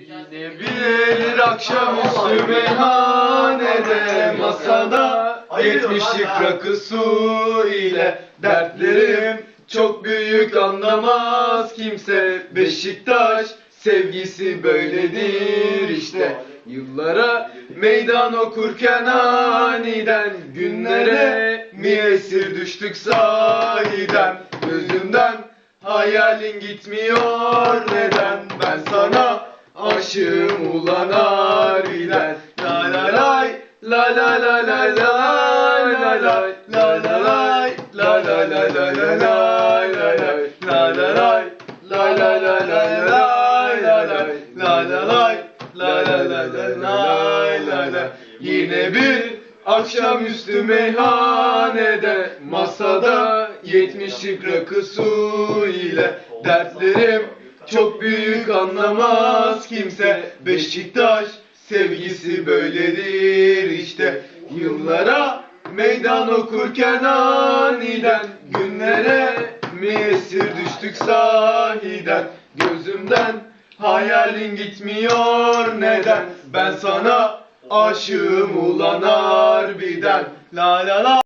Yine bir akşamüstü meyhanede masada Yetmişlik rakı su ile dertlerim çok büyük anlamaz. Kimse Beşiktaş sevgisi böyledir işte. Yıllara meydan okurken aniden Günlere mi esir düştük sahiden? Gözümden hayalin gitmiyor neden? Ben sana aşığım ulan harbiden La la lay La la la la la la la La la lay La la la la la la la La la lay La la la la la la la La la lay La la la la la la la Yine bir akşamüstü meyhanede Masada yetmişlik rakı su ile Dertlerim çok büyük anlamaz kimse. Beşiktaş sevgisi böyledir işte. Yıllara meydan okurken aniden Günlere mi esir düştük sahiden? Gözümden hayalin gitmiyor neden? Ben sana aşığım ulan harbiden. La la la